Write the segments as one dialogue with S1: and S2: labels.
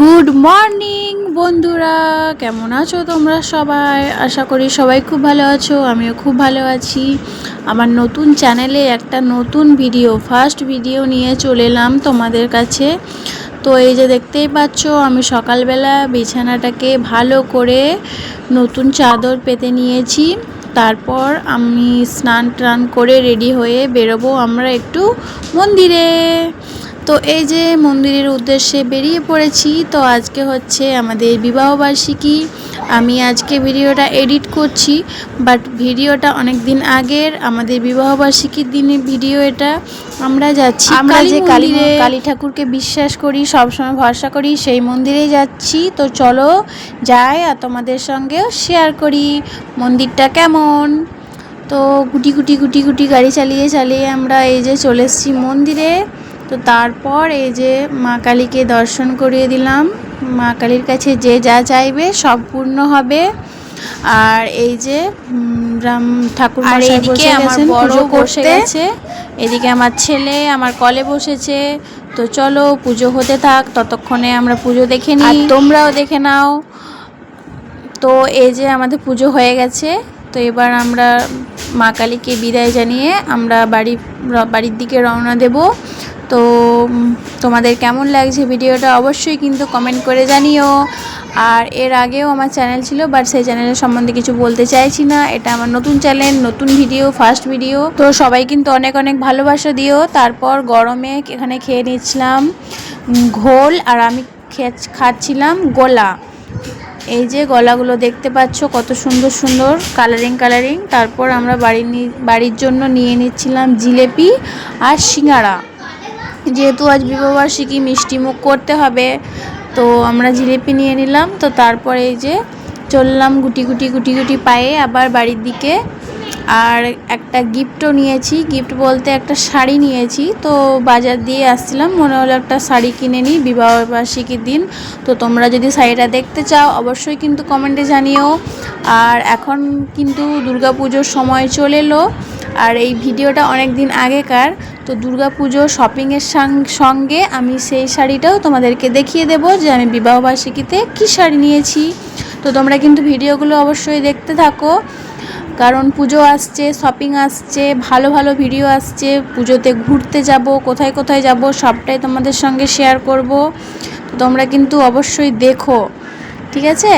S1: Good morning, বন্ধুরা। কেমন আছো তোমরা সবাই? আশা করি সবাই খুব ভালো আছো, আমিও খুব ভালো আছি। আমার নতুন চ্যানেলে একটা নতুন ভিডিও ফার্স্ট ভিডিও নিয়ে চলে এলাম তোমাদের কাছে। তো এই যে দেখতেই পাচ্ছ, আমি সকালবেলা বিছানাটাকে ভালো করে নতুন চাদর পেতে নিয়েছি। তারপর আমি স্নান টান করে রেডি হয়ে বেরোবো আমরা একটু মন্দিরে। তো এই যে মন্দিরের উদ্দেশ্যে বেরিয়ে পড়েছি তো আজকে হচ্ছে আমাদের বিবাহবার্ষিকী আমি আজকে ভিডিওটা এডিট করছি বাট ভিডিওটা অনেক দিন আগের। আমাদের বিবাহবার্ষিকীর দিনে ভিডিও এটা। আমরা যাচ্ছি আমরা যে কালী কালী ঠাকুরকে বিশ্বাস করি সবসময় ভরসা করি সেই মন্দিরেই যাচ্ছি। তো চলো যাই আর তোমাদের সঙ্গেও শেয়ার করি মন্দিরটা কেমন? তো গুটি গুটি গুটি গুটি গাড়ি চালিয়ে চালিয়ে আমরা এই যে চলে এসেছি মন্দিরে। তো তারপর এই যে মা কালীকে দর্শন করিয়ে দিলাম। মা কালীর কাছে যে যা চাইবে সব পূর্ণ হবে। আর এই যে রাম ঠাকুর
S2: আর এইদিকে আমার বড় বসে গেছে।
S1: এদিকে আমার ছেলে আমার কলে বসেছে। তো চলো পুজো হতে থাক ততক্ষণে আমরা পুজো দেখে নিই। তোমরাও দেখে নাও। তো এই যে আমাদের পুজো হয়ে গেছে। তো এবার আমরা মা কালীকে বিদায় জানিয়ে আমরা বাড়ি বাড়ির দিকে রওনা দেব। তো তোমাদের কেমন লাগছে ভিডিওটা অবশ্যই কিন্তু কমেন্ট করে জানিও। আর এর আগেও আমার চ্যানেল ছিল বাট সেই চ্যানেলের সম্বন্ধে কিছু বলতে চাইছি না। এটা আমার নতুন চ্যানেল নতুন ভিডিও ফার্স্ট ভিডিও তো সবাই কিন্তু অনেক অনেক ভালোবাসা দিও। তারপর গরমে এখানে খেয়ে নিচ্ছিলাম ঘোল আর আমি খাচ্ছিলাম গোলা। এই যে গলাগুলো দেখতে পাচ্ছ, কত সুন্দর সুন্দর কালারিং কালারিং তারপর আমরা বাড়ির নি- বাড়ির জন্য নিয়ে নিচ্ছিলাম জিলেপি আর সিঙ্গারা। যেহেতু আজ বিবাহবার্ষিকী মিষ্টি মুখ করতে হবে, তো আমরা জিলিপি নিয়ে নিলাম। তো তারপরে এই যে চললাম গুটি গুটি গুটি গুটি পায়ে আবার বাড়ির দিকে। আর একটা গিফটও নিয়েছি। গিফট বলতে একটা শাড়ি নিয়েছি। তো বাজার দিয়ে আসছিলাম। মনে হলো একটা শাড়ি কিনে নিই বিবাহবার্ষিকীর দিন। তো তোমরা যদি শাড়িটা দেখতে চাও, অবশ্যই কিন্তু কমেন্টে জানিও। আর এখন কিন্তু দুর্গাপুজোর সময় চলে এলো। আর এই ভিডিওটা অনেক দিন আগেকার। তো দুর্গা পুজো শপিংয়ের সঙ্গে আমি সেই শাড়িটাও তোমাদেরকে দেখিয়ে দেবো যে আমি বিবাহবার্ষিকীতে কী শাড়ি নিয়েছি। তো তোমরা কিন্তু ভিডিওগুলো অবশ্যই দেখতে থাকো। কারণ পুজো আসছে শপিং আসছে, ভালো ভালো ভিডিও আসছে, পুজোতে ঘুরতে যাব, কোথায় কোথায় যাব সবটাই তোমাদের সঙ্গে শেয়ার করব। তোমরা কিন্তু অবশ্যই দেখো, ঠিক আছে?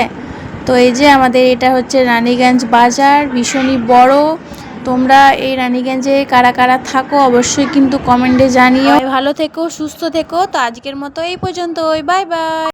S1: তো এই যে আমাদের এটা হচ্ছে রানীগঞ্জ বাজার, ভীষণই বড়। তোমরা এই রানীগঞ্জে কারা কারা থাকো অবশ্যই কিন্তু কমেন্টে জানিও। ভালো থেকো, সুস্থ থেকো। তো আজকের মতো এই পর্যন্ত বাই বাই।